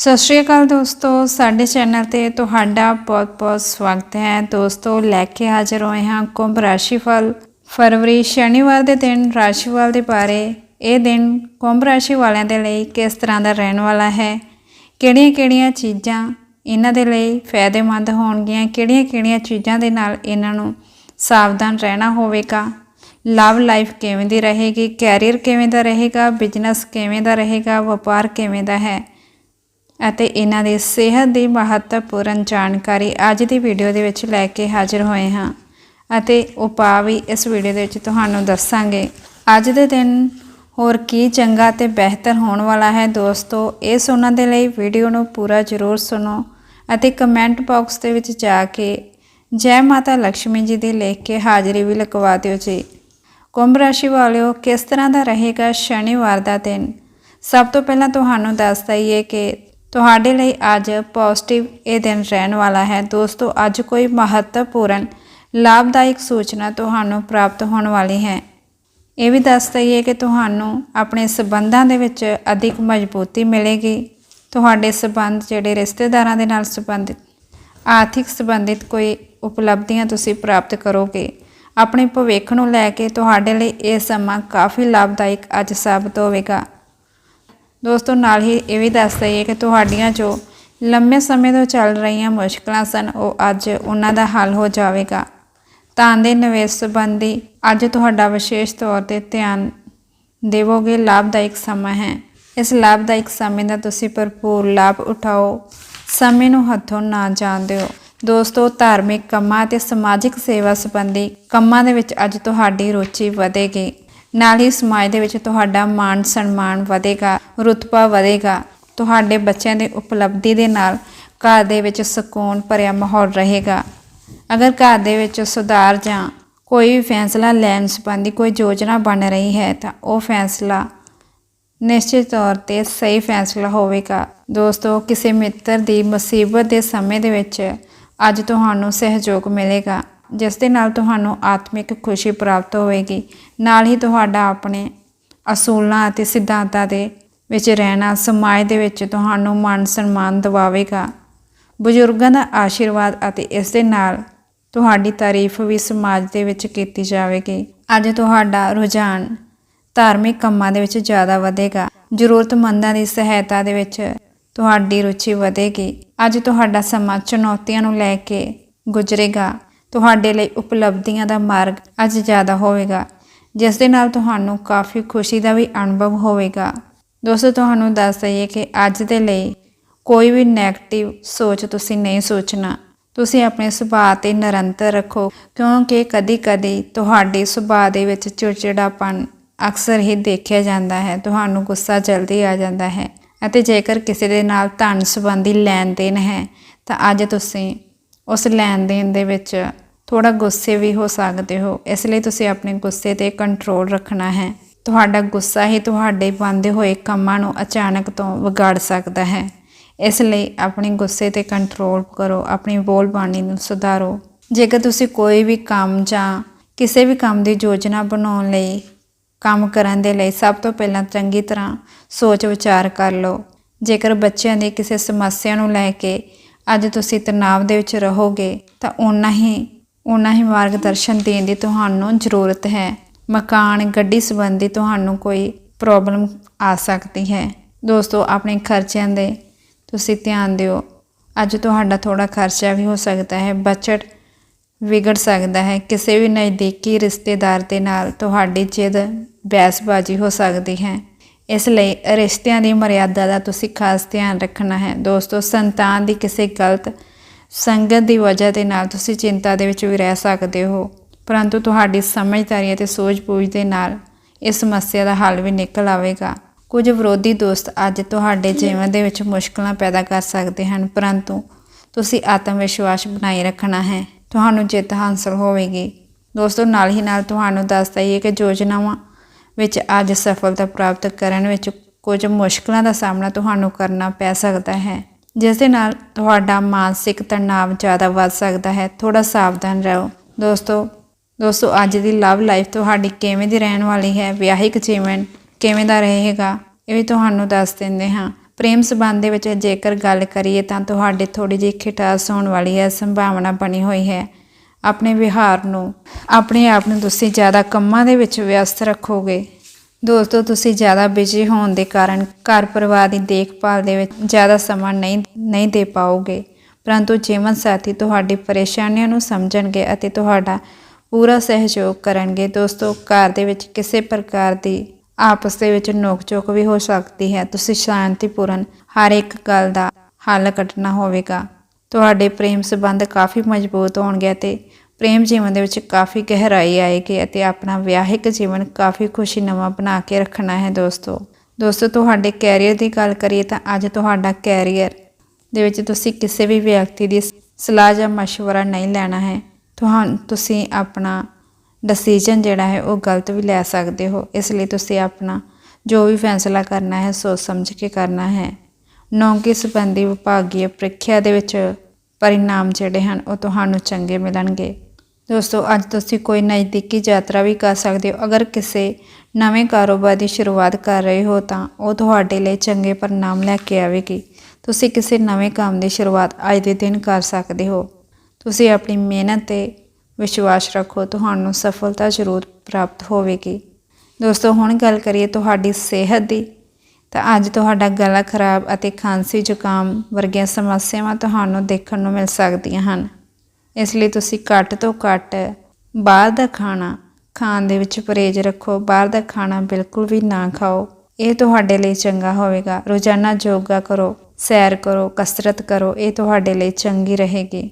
ਸਤਿ ਸ਼੍ਰੀ ਅਕਾਲ ਦੋਸਤੋ, ਸਾਡੇ ਚੈਨਲ ਤੇ ਤੁਹਾਡਾ ਬਹੁਤ-ਬਹੁਤ ਸਵਾਗਤ ਹੈ। ਦੋਸਤੋ, ਲੈ ਕੇ ਹਾਜ਼ਰ ਹੋਏ ਹਾਂ ਕੁੰਭ ਰਾਸ਼ੀ ਫਲ ਫਰਵਰੀ ਸ਼ਨੀਵਾਰ ਦੇ ਦਿਨ ਰਾਸ਼ੀਫਲ ਦੇ ਬਾਰੇ। ਇਹ ਦਿਨ ਕੁੰਭ ਰਾਸ਼ੀ ਵਾਲਿਆਂ ਦੇ ਲਈ ਕਿਸ ਤਰ੍ਹਾਂ ਦਾ ਰਹਿਣ ਵਾਲਾ ਹੈ? ਕਿਹੜੀਆਂ-ਕਿਹੜੀਆਂ ਚੀਜ਼ਾਂ ਇਹਨਾਂ ਦੇ ਲਈ ਫਾਇਦੇਮੰਦ ਹੋਣਗੀਆਂ? ਕਿਹੜੀਆਂ-ਕਿਹੜੀਆਂ ਚੀਜ਼ਾਂ ਦੇ ਨਾਲ ਇਹਨਾਂ ਨੂੰ ਸਾਵਧਾਨ ਰਹਿਣਾ ਹੋਵੇਗਾ? ਲਵ ਲਾਈਫ ਕਿਵੇਂ ਦੀ ਰਹੇਗੀ? ਕੈਰੀਅਰ ਕਿਵੇਂ ਦਾ ਰਹੇਗਾ? ਬਿਜ਼ਨਸ ਕਿਵੇਂ ਦਾ ਰਹੇਗਾ? ਵਪਾਰ ਕਿਵੇਂ ਦਾ ਹੈ? ਅਤੇ ਇਹਨਾਂ ਦੀ ਸਿਹਤ ਦੀ ਮਹੱਤਵਪੂਰਨ ਜਾਣਕਾਰੀ ਅੱਜ ਦੀ ਵੀਡੀਓ ਦੇ ਵਿੱਚ ਲੈ ਕੇ ਹਾਜ਼ਰ ਹੋਏ ਹਾਂ। ਅਤੇ ਉਪਾਅ ਵੀ ਇਸ ਵੀਡੀਓ ਦੇ ਵਿੱਚ ਤੁਹਾਨੂੰ ਦੱਸਾਂਗੇ। ਅੱਜ ਦੇ ਦਿਨ ਹੋਰ ਕੀ ਚੰਗਾ ਤੇ ਬਿਹਤਰ ਹੋਣ ਵਾਲਾ ਹੈ ਦੋਸਤੋ ਇਹ ਸੁਣਨ ਦੇ ਲਈ ਵੀਡੀਓ ਨੂੰ ਪੂਰਾ ਜ਼ਰੂਰ ਸੁਣੋ ਅਤੇ ਕਮੈਂਟ ਬਾਕਸ ਦੇ ਵਿੱਚ ਜਾ ਕੇ ਜੈ ਮਾਤਾ ਲక్ష్ਮੀ ਜੀ ਦੀ ਲਿਖ ਕੇ ਹਾਜ਼ਰੀ ਵੀ ਲਗਵਾ ਦਿਓ ਜੀ। ਕੁੰਭ ਰਾਸ਼ੀ ਵਾਲਿਓ, ਕਿਸ ਤਰ੍ਹਾਂ ਦਾ ਰਹੇਗਾ ਸ਼ਨੀਵਾਰ ਦਾ ਦਿਨ? ਸਭ ਤੋਂ ਪਹਿਲਾਂ ਤੁਹਾਨੂੰ ਦੱਸ ਦਈਏ ਕਿ ਤੁਹਾਡੇ ਲਈ ਅੱਜ ਪੋਜ਼ਿਟਿਵ ਇਹ ਦਿਨ ਰਹਿਣ ਵਾਲਾ ਹੈ। ਦੋਸਤੋ, ਅੱਜ ਕੋਈ ਮਹੱਤਵਪੂਰਨ, ਲਾਭਦਾਇਕ ਸੂਚਨਾ ਤੁਹਾਨੂੰ ਪ੍ਰਾਪਤ ਹੋਣ ਵਾਲੀ ਹੈ। ਇਹ ਵੀ ਦੱਸ ਦਈਏ ਕਿ ਤੁਹਾਨੂੰ ਆਪਣੇ ਸਬੰਧਾਂ ਦੇ ਵਿੱਚ ਅਧਿਕ ਮਜ਼ਬੂਤੀ ਮਿਲੇਗੀ। ਤੁਹਾਡੇ ਸਬੰਧ, ਜਿਹੜੇ ਰਿਸ਼ਤੇਦਾਰਾਂ ਦੇ ਨਾਲ ਸੰਬੰਧਿਤ, ਆਰਥਿਕ ਸੰਬੰਧਿਤ ਕੋਈ ਉਪਲਬਧੀਆਂ ਤੁਸੀਂ ਪ੍ਰਾਪਤ ਕਰੋਗੇ। ਆਪਣੇ ਭਵਿੱਖ ਨੂੰ ਲੈ ਕੇ ਤੁਹਾਡੇ ਲਈ ਇਹ ਸਮਾਂ ਕਾਫੀ ਲਾਭਦਾਇਕ ਅੱਜ ਸਾਬਤ ਹੋਵੇਗਾ। ਦੋਸਤੋ, ਨਾਲ ਹੀ ਇਹ ਵੀ ਦੱਸ ਦਈਏ ਕਿ ਤੁਹਾਡੀਆਂ ਜੋ ਲੰਮੇ ਸਮੇਂ ਤੋਂ ਚੱਲ ਰਹੀਆਂ ਮੁਸ਼ਕਲਾਂ ਸਨ, ਉਹ ਅੱਜ ਉਹਨਾਂ ਦਾ ਹੱਲ ਹੋ ਜਾਵੇਗਾ। ਤਾਂ ਦੇ ਨਿਵੇਸ਼ ਸੰਬੰਧੀ ਅੱਜ ਤੁਹਾਡਾ ਵਿਸ਼ੇਸ਼ ਤੌਰ ਤੇ ਧਿਆਨ ਦੇਵੋਗੇ, ਲਾਭਦਾਇਕ ਸਮਾਂ ਹੈ। ਇਸ ਲਾਭਦਾਇਕ ਸਮੇਂ ਦਾ ਤੁਸੀਂ ਭਰਪੂਰ ਲਾਭ ਉਠਾਓ। ਸਮੇਂ ਨੂੰ ਹੱਥੋਂ ਨਾ ਜਾਣ ਦਿਓ। ਦੋਸਤੋ, ਧਾਰਮਿਕ ਕੰਮਾਂ ਤੇ ਸਮਾਜਿਕ ਸੇਵਾ ਸੰਬੰਧੀ ਕੰਮਾਂ ਦੇ ਵਿੱਚ ਅੱਜ ਤੁਹਾਡੀ ਰੁਚੀ ਵਧੇਗੀ। ਨਾਲ ਹੀ ਸਮਾਜ ਦੇ ਵਿੱਚ ਤੁਹਾਡਾ ਮਾਣ ਸਨਮਾਨ ਵਧੇਗਾ, ਰੁਤਬਾ ਵਧੇਗਾ। ਤੁਹਾਡੇ ਬੱਚਿਆਂ ਦੀ ਉਪਲਬਧੀ ਦੇ ਨਾਲ ਘਰ ਦੇ ਵਿੱਚ ਸਕੂਨ ਭਰਿਆ ਮਾਹੌਲ ਰਹੇਗਾ। ਅਗਰ ਘਰ ਦੇ ਵਿੱਚ ਸੁਧਾਰ ਜਾਂ ਕੋਈ ਵੀ ਫੈਸਲਾ ਲੈਣ ਸੰਬੰਧੀ ਕੋਈ ਯੋਜਨਾ ਬਣ ਰਹੀ ਹੈ ਤਾਂ ਉਹ ਫੈਸਲਾ ਨਿਸ਼ਚਿਤ ਤੌਰ ਤੇ ਸਹੀ ਫੈਸਲਾ ਹੋਵੇਗਾ। ਦੋਸਤੋ, ਕਿਸੇ ਮਿੱਤਰ ਦੀ ਮੁਸੀਬਤ ਦੇ ਸਮੇਂ ਦੇ ਵਿੱਚ ਅੱਜ ਤੁਹਾਨੂੰ ਸਹਿਯੋਗ ਮਿਲੇਗਾ। ਜਿਸ ਦੇ ਨਾਲ ਤੁਹਾਨੂੰ ਆਤਮਿਕ ਖੁਸ਼ੀ ਪ੍ਰਾਪਤ ਹੋਵੇਗੀ। ਨਾਲ ਹੀ ਤੁਹਾਡਾ ਆਪਣੇ ਅਸੂਲਾਂ ਅਤੇ ਸਿਧਾਂਤਾਂ ਦੇ ਵਿੱਚ ਰਹਿਣਾ, ਸਮਾਜ ਦੇ ਵਿੱਚ ਤੁਹਾਨੂੰ ਮਾਨ ਸਨਮਾਨ ਦਿਵਾਵੇਗਾ। ਬਜ਼ੁਰਗਾਂ ਦਾ ਆਸ਼ੀਰਵਾਦ ਅਤੇ ਇਸ ਦੇ ਨਾਲ ਤੁਹਾਡੀ ਤਾਰੀਫ ਵੀ ਸਮਾਜ ਦੇ ਵਿੱਚ ਕੀਤੀ ਜਾਵੇਗੀ। ਅੱਜ ਤੁਹਾਡਾ ਰੁਝਾਨ ਧਾਰਮਿਕ ਕੰਮਾਂ ਦੇ ਵਿੱਚ ਜ਼ਿਆਦਾ ਵਧੇਗਾ। ਜ਼ਰੂਰਤਮੰਦਾਂ ਦੀ ਸਹਾਇਤਾ ਦੇ ਵਿੱਚ ਤੁਹਾਡੀ ਰੁਚੀ ਵਧੇਗੀ। ਅੱਜ ਤੁਹਾਡਾ ਸਮਾਂ ਚੁਣੌਤੀਆਂ ਨੂੰ ਲੈ ਕੇ ਗੁਜ਼ਰੇਗਾ। ਤੁਹਾਡੇ ਲਈ ਉਪਲਬਧੀਆਂ ਦਾ ਮਾਰਗ ਅੱਜ ਜ਼ਿਆਦਾ ਹੋਵੇਗਾ, ਜਿਸ ਦੇ ਨਾਲ ਤੁਹਾਨੂੰ ਕਾਫੀ ਖੁਸ਼ੀ ਦਾ ਵੀ ਅਨੁਭਵ ਹੋਵੇਗਾ। ਦੋਸਤੋ, ਤੁਹਾਨੂੰ ਦੱਸ ਦਈਏ ਕਿ ਅੱਜ ਦੇ ਲਈ ਕੋਈ ਵੀ 네ਗੇਟਿਵ ਸੋਚ ਤੁਸੀਂ ਨਹੀਂ ਸੋਚਣਾ। ਤੁਸੀਂ ਆਪਣੇ ਸੁਭਾਅ ਤੇ ਨਿਰੰਤਰ ਰੱਖੋ, ਕਿਉਂਕਿ ਕਦੀ-ਕਦੀ ਤੁਹਾਡੇ ਸੁਭਾਅ ਦੇ ਵਿੱਚ ਚਿੜਚਿੜਾਪਨ ਅਕਸਰ ਹੀ ਦੇਖਿਆ ਜਾਂਦਾ ਹੈ। ਤੁਹਾਨੂੰ ਗੁੱਸਾ ਜਲਦੀ ਆ ਜਾਂਦਾ ਹੈ ਅਤੇ ਜੇਕਰ ਕਿਸੇ ਦੇ ਨਾਲ ਧਨ ਸੰਬੰਧੀ ਲੈਣ ਦੇਣ ਹੈ, ਤਾਂ ਅੱਜ ਤੁਸੀਂ ਉਸ ਲੈਣ ਦੇਣ ਦੇ ਵਿੱਚ ਥੋੜਾ ਗੁੱਸੇ ਵੀ ਹੋ ਸਕਦੇ ਹੋ। ਇਸ ਲਈ ਤੁਸੀਂ ਆਪਣੇ ਗੁੱਸੇ ਤੇ ਕੰਟਰੋਲ ਰੱਖਣਾ ਹੈ। ਤੁਹਾਡਾ ਗੁੱਸਾ ਹੀ ਤੁਹਾਡੇ ਬੰਦੇ ਹੋਏ ਕੰਮਾਂ ਨੂੰ ਅਚਾਨਕ ਤੋਂ ਵਿਗਾੜ ਸਕਦਾ ਹੈ। ਇਸ ਲਈ ਆਪਣੇ ਗੁੱਸੇ ਤੇ ਕੰਟਰੋਲ ਕਰੋ, ਆਪਣੀ ਬੋਲਬਾਣੀ ਨੂੰ ਸੁਧਾਰੋ। ਜੇਕਰ ਤੁਸੀਂ ਕੋਈ ਵੀ ਕੰਮ ਜਾਂ ਕਿਸੇ ਵੀ ਕੰਮ ਦੀ ਯੋਜਨਾ ਬਣਾਉਣ ਲਈ, ਕੰਮ ਕਰਨ ਦੇ ਲਈ ਸਭ ਤੋਂ ਪਹਿਲਾਂ ਚੰਗੀ ਤਰ੍ਹਾਂ ਸੋਚ ਵਿਚਾਰ ਕਰ ਲਓ। ਜੇਕਰ ਬੱਚਿਆਂ ਦੀ ਕਿਸੇ ਸਮੱਸਿਆ ਨੂੰ ਲੈ ਕੇ ਅੱਜ ਤੁਸੀਂ ਤਣਾਅ ਦੇ ਵਿੱਚ ਰਹੋਗੇ, ਤਾਂ ਓਨਾ ਹੀ ਓਨਾ ਹੀ ਮਾਰਗਦਰਸ਼ਨ ਦੇਣ ਦੀ ਤੁਹਾਨੂੰ ਜ਼ਰੂਰਤ ਹੈ। ਮਕਾਨ, ਗੱਡੀ ਸੰਬੰਧੀ ਤੁਹਾਨੂੰ ਕੋਈ ਪ੍ਰੋਬਲਮ ਆ ਸਕਦੀ ਹੈ। ਦੋਸਤੋ, ਆਪਣੇ ਖਰਚਿਆਂ ਦੇ ਤੁਸੀਂ ਧਿਆਨ ਦਿਓ। ਅੱਜ ਤੁਹਾਡਾ ਥੋੜਾ ਖਰਚਾ ਵੀ ਹੋ ਸਕਦਾ ਹੈ ਬਜਟ ਵਿਗੜ ਸਕਦਾ ਹੈ। ਕਿਸੇ ਵੀ ਨਜ਼ਦੀਕੀ ਰਿਸ਼ਤੇਦਾਰ ਦੇ ਨਾਲ ਤੁਹਾਡੀ ਜਿੱਦ ਬਹਿਸਬਾਜ਼ੀ ਹੋ ਸਕਦੀ ਹੈ। ਇਸ ਲਈ ਰਿਸ਼ਤਿਆਂ ਦੀ ਮਰਿਆਦਾ ਦਾ ਤੁਸੀਂ ਖਾਸ ਧਿਆਨ ਰੱਖਣਾ ਹੈ। ਦੋਸਤੋ, ਸੰਤਾਨ ਦੀ ਕਿਸੇ ਗਲਤ ਸੰਗਤ ਦੀ ਵਜ੍ਹਾ ਦੇ ਨਾਲ ਤੁਸੀਂ ਚਿੰਤਾ ਦੇ ਵਿੱਚ ਵੀ ਰਹਿ ਸਕਦੇ ਹੋ। ਪਰੰਤੂ ਤੁਹਾਡੀ ਸਮਝਦਾਰੀ ਅਤੇ ਸੋਝ ਬੂਝ ਦੇ ਨਾਲ ਇਸ ਸਮੱਸਿਆ ਦਾ ਹੱਲ ਵੀ ਨਿਕਲ ਆਵੇਗਾ। ਕੁਝ ਵਿਰੋਧੀ ਦੋਸਤ ਅੱਜ ਤੁਹਾਡੇ ਜੀਵਨ ਦੇ ਵਿੱਚ ਮੁਸ਼ਕਲਾਂ ਪੈਦਾ ਕਰ ਸਕਦੇ ਹਨ, ਪਰੰਤੂ ਤੁਸੀਂ ਆਤਮ ਵਿਸ਼ਵਾਸ ਬਣਾਈ ਰੱਖਣਾ ਹੈ। ਤੁਹਾਨੂੰ ਜਿੱਤ ਹਾਸਲ ਹੋਵੇਗੀ। ਦੋਸਤੋ, ਨਾਲ ਹੀ ਨਾਲ ਤੁਹਾਨੂੰ ਦੱਸ ਦਈਏ ਕਿ ਯੋਜਨਾਵਾਂ ਵਿੱਚ ਅੱਜ ਸਫਲਤਾ ਪ੍ਰਾਪਤ ਕਰਨ ਵਿੱਚ ਕੁਝ ਮੁਸ਼ਕਲਾਂ ਦਾ ਸਾਹਮਣਾ ਤੁਹਾਨੂੰ ਕਰਨਾ ਪੈ ਸਕਦਾ ਹੈ। ਜਿਸ ਦੇ ਨਾਲ ਤੁਹਾਡਾ ਮਾਨਸਿਕ ਤਣਾਅ ਜ਼ਿਆਦਾ ਵੱਧ ਸਕਦਾ ਹੈ। ਥੋੜਾ ਸਾਵਧਾਨ ਰਹੋ। ਦੋਸਤੋ ਦੋਸਤੋ, ਅੱਜ ਦੀ ਲਵ ਲਾਈਫ ਤੁਹਾਡੀ ਕਿਵੇਂ ਦੀ ਰਹਿਣ ਵਾਲੀ ਹੈ? ਵਿਆਹਿਕ ਜੀਵਨ ਕਿਵੇਂ ਦਾ ਰਹੇਗਾ? ਇਹ ਵੀ ਤੁਹਾਨੂੰ ਦੱਸ ਦਿੰਦੇ ਹਾਂ। ਪ੍ਰੇਮ ਸੰਬੰਧ ਦੇ ਵਿੱਚ ਜੇਕਰ ਗੱਲ ਕਰੀਏ ਤਾਂ ਤੁਹਾਡੇ ਥੋੜੀ ਜਿਹੀ ਖਿਟਾਸ ਹੋਣ ਵਾਲੀ ਹੈ। ਸੰਭਾਵਨਾ ਬਣੀ ਹੋਈ ਹੈ। ਆਪਣੇ ਵਿਹਾਰ ਨੂੰ, ਆਪਣੇ ਆਪ ਨੂੰ ਤੁਸੀਂ ਜ਼ਿਆਦਾ ਕੰਮਾਂ ਦੇ ਵਿੱਚ ਵਿਅਸਤ ਰੱਖੋਗੇ। ਦੋਸਤੋ, ਤੁਸੀਂ ਜ਼ਿਆਦਾ ਬਿਜ਼ੀ ਹੋਣ ਦੇ ਕਾਰਨ ਘਰ ਪਰਿਵਾਰ ਦੀ ਦੇਖਭਾਲ ਦੇ ਵਿੱਚ ਜ਼ਿਆਦਾ ਸਮਾਂ ਨਹੀਂ ਨਹੀਂ ਦੇ ਪਾਓਗੇ। ਪਰੰਤੂ ਜੀਵਨ ਸਾਥੀ ਤੁਹਾਡੀ ਪਰੇਸ਼ਾਨੀਆਂ ਨੂੰ ਸਮਝਣਗੇ ਅਤੇ ਤੁਹਾਡਾ ਪੂਰਾ ਸਹਿਯੋਗ ਕਰਨਗੇ। ਦੋਸਤੋ, ਘਰ ਦੇ ਵਿੱਚ ਕਿਸੇ ਪ੍ਰਕਾਰ ਦੀ ਆਪਸ ਦੇ ਵਿੱਚ ਨੋਕ-ਝੋਕ ਵੀ ਹੋ ਸਕਦੀ ਹੈ। ਤੁਸੀਂ ਸ਼ਾਂਤੀਪੂਰਨ ਹਰ ਇੱਕ ਗੱਲ ਦਾ ਹੱਲ ਕੱਢਣਾ ਹੋਵੇਗਾ। ਤੁਹਾਡੇ ਪ੍ਰੇਮ ਸਬੰਧ ਕਾਫੀ ਮਜ਼ਬੂਤ ਹੋਣਗੇ ਤੇ ਪ੍ਰੇਮ ਜੀਵਨ ਦੇ ਵਿੱਚ ਕਾਫੀ ਗਹਿਰਾਈ ਆਏਗੀ ਅਤੇ ਆਪਣਾ ਵਿਆਹਿਕ ਜੀਵਨ ਕਾਫੀ ਖੁਸ਼ੀ ਨਵਾਂ ਬਣਾ ਕੇ ਰੱਖਣਾ ਹੈ ਦੋਸਤੋ। ਦੋਸਤੋ, ਤੁਹਾਡੇ ਕੈਰੀਅਰ ਦੀ ਗੱਲ ਕਰੀਏ ਤਾਂ ਅੱਜ ਤੁਹਾਡਾ ਕੈਰੀਅਰ ਦੇ ਵਿੱਚ ਤੁਸੀਂ ਕਿਸੇ ਵੀ ਵਿਅਕਤੀ ਦੀ ਸਲਾਹ ਜਾਂ مشਵਰਾ ਨਹੀਂ ਲੈਣਾ ਹੈ। ਤੁਹਾਨੂੰ ਤੁਸੀਂ ਆਪਣਾ ਡਿਸੀਜਨ ਜਿਹੜਾ ਹੈ ਉਹ ਗਲਤ ਵੀ ਲੈ ਸਕਦੇ ਹੋ। ਇਸ ਲਈ ਤੁਸੀਂ ਆਪਣਾ ਜੋ ਵੀ ਫੈਸਲਾ ਕਰਨਾ ਹੈ ਸੋਚ ਸਮਝ ਕੇ ਕਰਨਾ ਹੈ। ਨੌਕਰੀ ਸੰਬੰਧੀ ਵਿਭਾਗੀ ਪ੍ਰੀਖਿਆ ਦੇ ਵਿੱਚ ਪਰਿਣਾਮ ਜਿਹੜੇ ਹਨ, ਉਹ ਤੁਹਾਨੂੰ ਚੰਗੇ ਮਿਲਣਗੇ। ਦੋਸਤੋ, ਅੱਜ ਤੁਸੀਂ ਕੋਈ ਨਜ਼ਦੀਕੀ ਯਾਤਰਾ ਵੀ ਕਰ ਸਕਦੇ ਹੋ। ਅਗਰ ਕਿਸੇ ਨਵੇਂ ਕਾਰੋਬਾਰ ਦੀ ਸ਼ੁਰੂਆਤ ਕਰ ਰਹੇ ਹੋ ਤਾਂ ਉਹ ਤੁਹਾਡੇ ਲਈ ਚੰਗੇ ਪਰਿਣਾਮ ਲੈ ਕੇ ਆਵੇਗੀ। ਤੁਸੀਂ ਕਿਸੇ ਨਵੇਂ ਕੰਮ ਦੀ ਸ਼ੁਰੂਆਤ ਅੱਜ ਦੇ ਦਿਨ ਕਰ ਸਕਦੇ ਹੋ। ਤੁਸੀਂ ਆਪਣੀ ਮਿਹਨਤ ਤੇ ਵਿਸ਼ਵਾਸ ਰੱਖੋ, ਤੁਹਾਨੂੰ ਸਫਲਤਾ ਜ਼ਰੂਰ ਪ੍ਰਾਪਤ ਹੋਵੇਗੀ। ਦੋਸਤੋ, ਹੁਣ ਗੱਲ ਕਰੀਏ ਤੁਹਾਡੀ ਸਿਹਤ ਦੀ। ਤਾਂ ਅੱਜ ਤੁਹਾਡਾ ਗਲਾ ਖਰਾਬ ਅਤੇ ਖਾਂਸੀ ਜ਼ੁਕਾਮ ਵਰਗੀਆਂ ਸਮੱਸਿਆਵਾਂ ਤੁਹਾਨੂੰ ਦੇਖਣ ਨੂੰ ਮਿਲ ਸਕਦੀਆਂ ਹਨ। ਇਸ ਲਈ ਤੁਸੀਂ ਘੱਟ ਤੋਂ ਘੱਟ ਬਾਹਰ ਦਾ ਖਾਣਾ ਖਾਣ ਦੇ ਵਿੱਚ ਪਰਹੇਜ਼ ਰੱਖੋ। ਬਾਹਰ ਦਾ ਖਾਣਾ ਬਿਲਕੁਲ ਵੀ ਨਾ ਖਾਓ। ਇਹ ਤੁਹਾਡੇ ਲਈ ਚੰਗਾ ਹੋਵੇਗਾ। ਰੋਜ਼ਾਨਾ ਯੋਗਾ ਕਰੋ, ਸੈਰ ਕਰੋ, ਕਸਰਤ ਕਰੋ। ਇਹ ਤੁਹਾਡੇ ਲਈ ਚੰਗੀ ਰਹੇਗੀ।